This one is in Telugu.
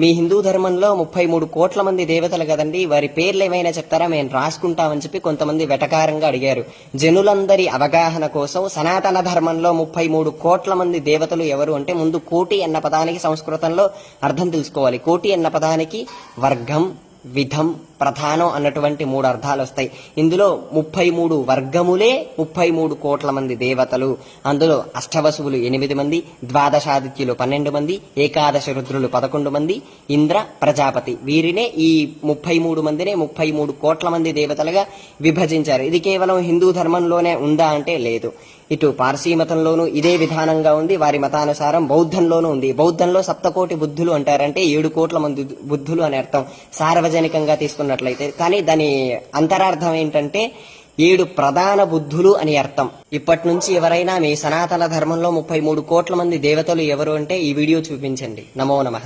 మీ హిందూ ధర్మంలో ముప్పై మూడు కోట్ల మంది దేవతలు కదండి వారి పేర్లు ఏమైనా చెప్తారా? మేము రాసుకుంటామని చెప్పి కొంతమంది వెటకారంగా అడిగారు. జనులందరి అవగాహన కోసం సనాతన ధర్మంలో ముప్పై మూడు కోట్ల మంది దేవతలు ఎవరు అంటే ముందు కోటి అన్న పదానికి సంస్కృతంలో అర్థం తెలుసుకోవాలి. కోటి అన్న పదానికి వర్గం విధం ప్రధానం అన్నటువంటి మూడు అర్థాలు వస్తాయి. ఇందులో ముప్పై మూడు వర్గములే ముప్పై మూడు కోట్ల మంది దేవతలు. అందులో అష్టవసువులు ఎనిమిది మంది ద్వాదశాదిత్యులు పన్నెండు మంది ఏకాదశ రుద్రులు పదకొండు మంది ఇంద్ర ప్రజాపతి. వీరినే ఈ ముప్పై మూడు మందినే ముప్పై మూడు కోట్ల మంది దేవతలుగా విభజించారు. ఇది కేవలం హిందూ ధర్మంలోనే ఉందా అంటే లేదు. ఇటు పార్సీ మతంలోనూ ఇదే విధానంగా ఉంది. వారి మతానుసారం బౌద్ధంలోనూ ఉంది. బౌద్ధంలో సప్తకోటి బుద్ధులు అంటారంటే ఏడు కోట్ల మంది బుద్ధులు అని అర్థం. సార్వజనికంగా తీసుకున్నట్లయితే. కానీ దాని అంతరార్థం ఏంటంటే ఏడు ప్రధాన బుద్ధులు అని అర్థం. ఇప్పటి నుంచి ఎవరైనా మీ సనాతన ధర్మంలో ముప్పై మూడు కోట్ల మంది దేవతలు ఎవరు అంటే ఈ వీడియో చూపించండి. నమో నమ.